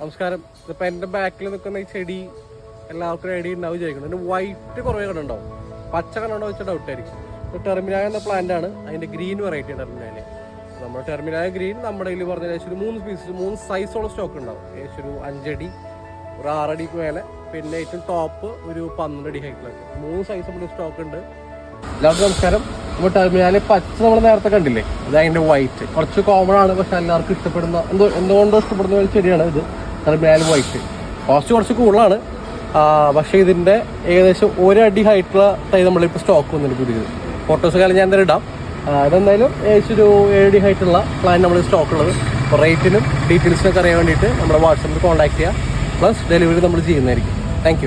നമസ്കാരം. ഇപ്പൊ എന്റെ ബാക്കിൽ നിൽക്കുന്ന ഈ ചെടി എല്ലാവർക്കും റെഡി ഉണ്ടാവും ചോദിക്കുന്നത് വൈറ്റ് കുറേ കണ്ടുണ്ടാവും. പച്ച കണ്ടുണ്ടോ വെച്ചാൽ ഡൗട്ട് ആയിരിക്കും. ടെർമിനായ എന്ന പ്ലാന്റ് ആണ്. അതിന്റെ ഗ്രീൻ വെറൈറ്റി ടെർമിനായ നമ്മുടെ ടെർമിനായ ഗ്രീൻ നമ്മുടെ കയ്യിൽ പറഞ്ഞ ഏകദേശം ഒരു മൂന്ന് പീസ് മൂന്ന് സൈസോളം സ്റ്റോക്ക് ഉണ്ടാവും. ഏകദേശം ഒരു അഞ്ചടി ഒരു ആറടിക്ക് മേലെ. പിന്നെ ഏറ്റവും ടോപ്പ് ഒരു പന്ത്രണ്ട് അടി ഹൈറ്റിലൊക്കെ മൂന്ന് സൈസ് നമ്മുടെ സ്റ്റോക്ക് ഉണ്ട്. എല്ലാവർക്കും നമസ്കാരം. ഇപ്പോൾ ടെർമിനാല് പച്ച നമ്മൾ നേരത്തെ കണ്ടില്ലേ? അത് അതിന്റെ വൈറ്റ് കുറച്ച് കോമൺ ആണ്. പക്ഷെ എല്ലാവർക്കും ഇഷ്ടപ്പെടുന്ന എന്തോ എന്തുകൊണ്ടോ ഇഷ്ടപ്പെടുന്ന ഒരു ചെടിയാണ് ഇത്. ടെർമിനാല് വൈറ്റ് കോസ്റ്റ് കുറച്ച് കൂടുതലാണ്. പക്ഷേ ഇതിന്റെ ഏകദേശം ഒരടി ഹൈറ്റുള്ള തൈ നമ്മളിപ്പോൾ സ്റ്റോക്ക് വന്നിട്ട് പുതിയത്. ഫോട്ടോസ് കാലം ഞാൻ എന്തായാലും ഇടാം. അതെന്തായാലും ഏകദേശം ഒരു ഏഴടി ഹൈറ്റുള്ള പ്ലാൻ നമ്മൾ സ്റ്റോക്ക് ഉള്ളത്. അപ്പോൾ റേറ്റിനും ഡീറ്റെയിൽസിനൊക്കെ അറിയാൻ വേണ്ടിയിട്ട് നമ്മുടെ വാട്സപ്പിൽ കോൺടാക്ട് ചെയ്യുക പ്ലസ് ഡെലിവറി നമ്മൾ ചെയ്യുന്നതായിരിക്കും. താങ്ക്